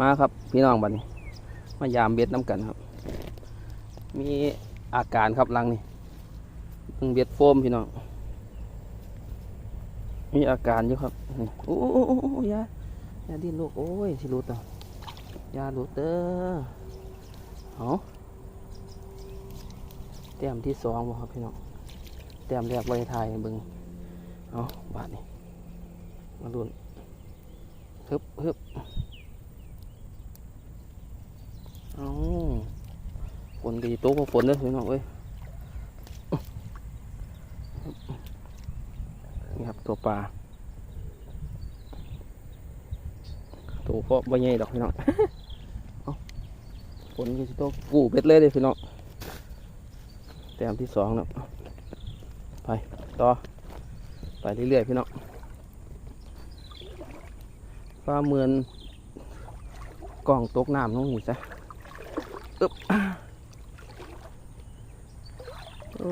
มาครับพี่น้องบัดนี้ มายามเบ็ดน้ำกันครับ มีอาการครับลังนี่เพิ่งเบ็ดโฟมพี่น้อง มีอาการอยู่ครับโอ้โอ้โอ้ยายาดิ้นลูกโอ้ยสิรุดอะอยาหลุดเด้อเอาแต้มที่สองบ่ครับพี่น้องแต้มแรกไว้ทายเบิ่งเอาบาดนี่มาลุ้นฮึบฮึบเอา ฝนดีโต๊ะฝนเด้อพี่น้องเอ้ยนี่ครับตัวปลาตัวก็ไม่ใหญ่ดอกพี่น้องฝนก็จะต้องฟูเบ็ดเลยเลยพี่น้องแต้มที่สองแล้วไปต่อไปเรื่อยๆพี่น้องฟ้าเหมือนกล่องตกน้ำน้องหมูซะ อึบโอ้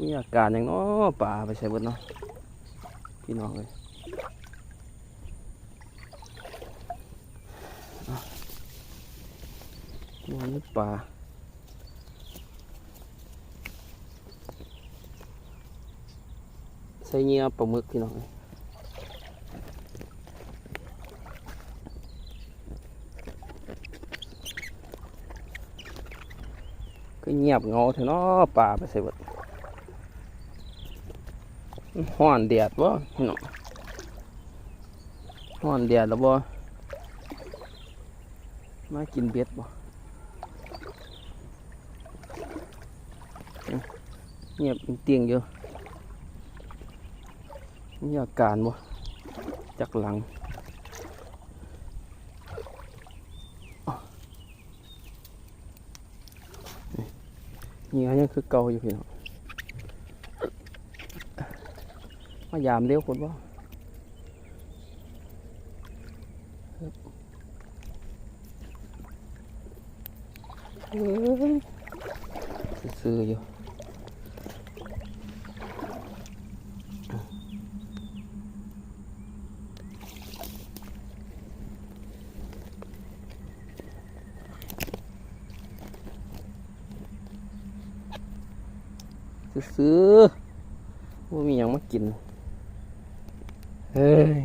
มีอาการอย่างน้อป่าไปใส่เบิดเนาะพี่น้องเลยเอานอนนี่ป่าใส่เงี้ยปลาหมึกพี่น้องเลย ก็เงียบเงาเถอะเนาะป่าไปใส่เบิดห้อนแดดวะพี่น้องห้อนแดดแล้วบ่มากินเบ็ดบ่เงียบเตียงๆอยู่มีอาการบ่จากหลังอ้อนี่ เงี้ยยังคือเกาอยู่พี่น้องมายามเลี้ยวคนว่าซื้ออยู่ ซื้อว่ามีอย่างมากิน เฮ้ย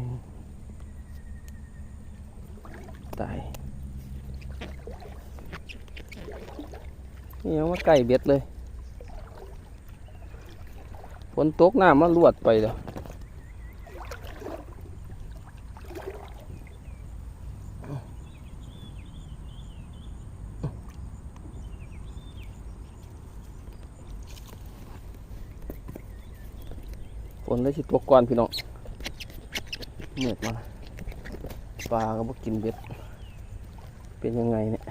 ตายนี่ยังมาไก่เบ็ดเลยฝนตกน้ำมันลวดไปแล้ว นเลยสิตกก่อนพี่น้องเหนื่อยมาปลาก็บ่กินเบ็ด เป็นยังไงเนี่ย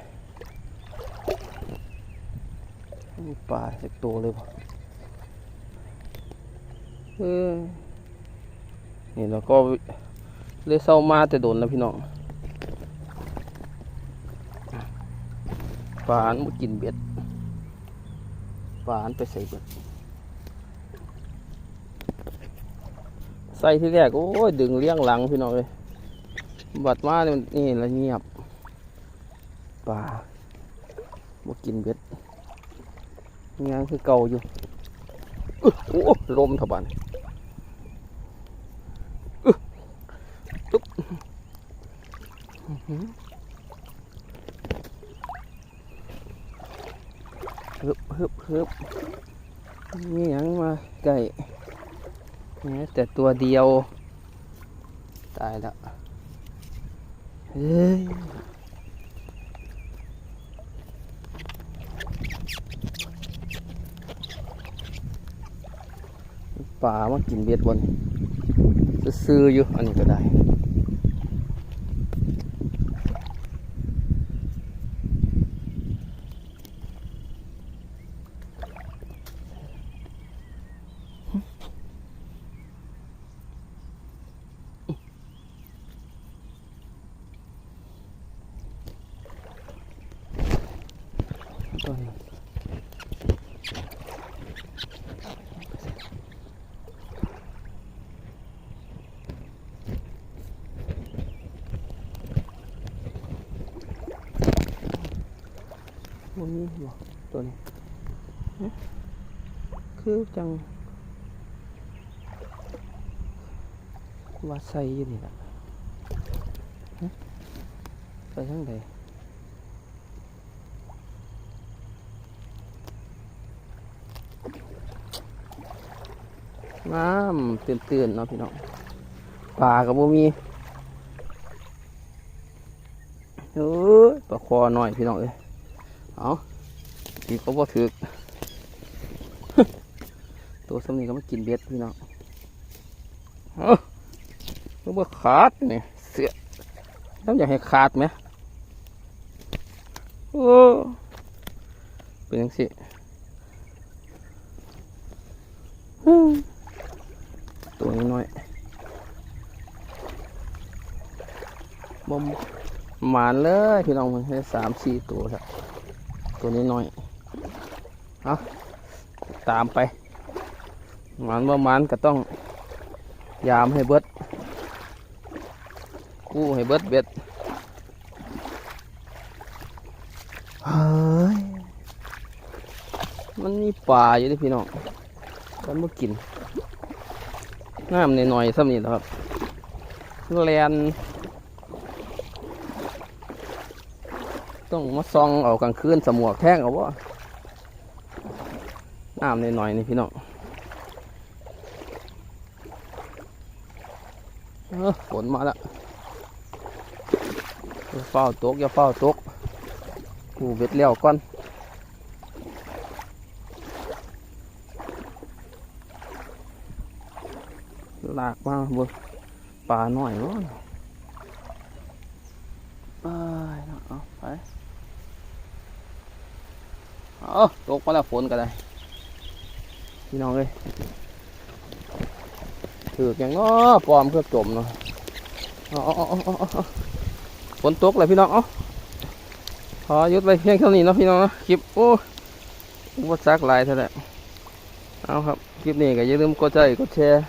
มีปลาสักตัวเลยป่ะเออนี่เราก็เลยเศร้ามาแต่โดนแล้วพี่น้องปลาอันบกินเบ็ดปลาอันไปใส่เบ็ด ส่ที่แรกโอ้ยดึงเลี้ยงหลังพี่น้องเลยบัดมาเนี่ยนี่ละเงียบปลาบ่กินเบ็ดงานคือเก่าอยู่โอ้ลมทบันตุ๊บอื้อหือฮึบฮึบฮึบนี่ยังมาไก่ แต่ตัวเดียว ตายแล้วเฮ้ยปลามากินเบ็ดบนซื้ออยู่อันนี้ก็ได้ ต้นมันมีบ่ตัวนี้คือจังว่าใส่อยู่นี่แหละไปทางไหน น้ำตื่นๆเนาะพี่น้องปลากับบ่มีเอ้ยปลาคอหน่อยพี่น้องเอ้ยเอาทีก็บ่ถึกตัวสำนี้ก็มากินเบ็ดพี่น้องเอ้ามันบ่ขาดนี่เสือต้องอยากให้ขาดไหมโอ้เป็นยังสิ ตัวน้อยบมหมานเลยพี่น้องมันให้สามสี่ตัวครับตัวนี้น้อยเอาตามไปหมันบ่หมันก็ต้องยามให้เบิดกู้ให้เบิดเบ็ดเฮ้ยมันมีป่าอยู่เดิพี่น้องกันบ่กิน น้ำหน่อยๆซ้ำนี่แหละครับแลนต้องมาซองเอากลางคืนสมวกแท่งเอาวะน้ำหน่อยๆนี่พี่น้องเออฝนมาแล้วอย่าเฝ้าตกอย่าเฝ้าตกกูเบ็ดเลี้ยวก่อนากมาเบ่ปลาหน่อยเนาะไปเนาะเอาไปเอาตกมาแล้วฝนก็ได้พี่น้องเอ้ยถือกอย่างง้อปลอมเพื่อจมเนาะเอาเอาเอาเอาเอาเอาฝนตกเลยพี่น้องเอาขอหยุดไปเพียงเท่านี้เนาะพี่น้องเนาะคลิปโอ้วัดซักหลายเท่านั้นเอาครับ คลิปนี้ก็อย่าลืมกดใจกดแชร์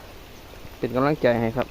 เป็นกำลังใจให้ครับ